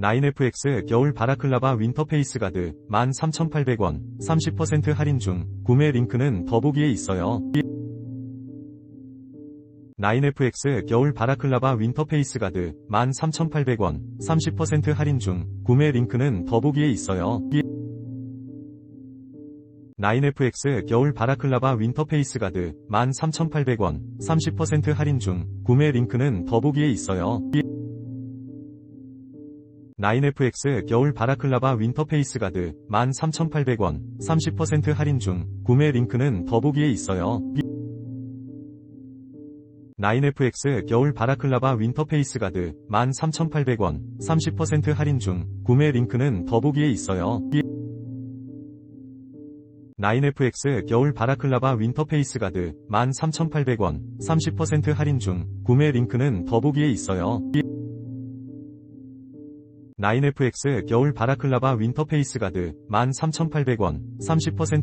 9FX 겨울 바라클라바 윈터페이스 가드 13,800원 30% 할인 중 구매 링크는 더보기에 있어요. 9FX 겨울 바라클라바 윈터페이스 가드 13,800원 30% 할인 중 구매 링크는 더보기에 있어요. 9FX 겨울 바라클라바 윈터페이스 가드 13,800원 30% 할인 중 구매 링크는 더보기에 있어요. 9FX 겨울 바라클라바 윈터페이스 가드 13,800원 30% 할인 중 구매 링크는 더보기에 있어요. 9FX 겨울 바라클라바 윈터페이스 가드 13,800원 30% 할인 중 구매 링크는 더보기에 있어요. 9FX 겨울 바라클라바 윈터페이스 가드 13,800원 30% 할인 중 구매 링크는 더보기에 있어요. 9FX 겨울 바라클라바 윈터페이스 가드 13,800원 30%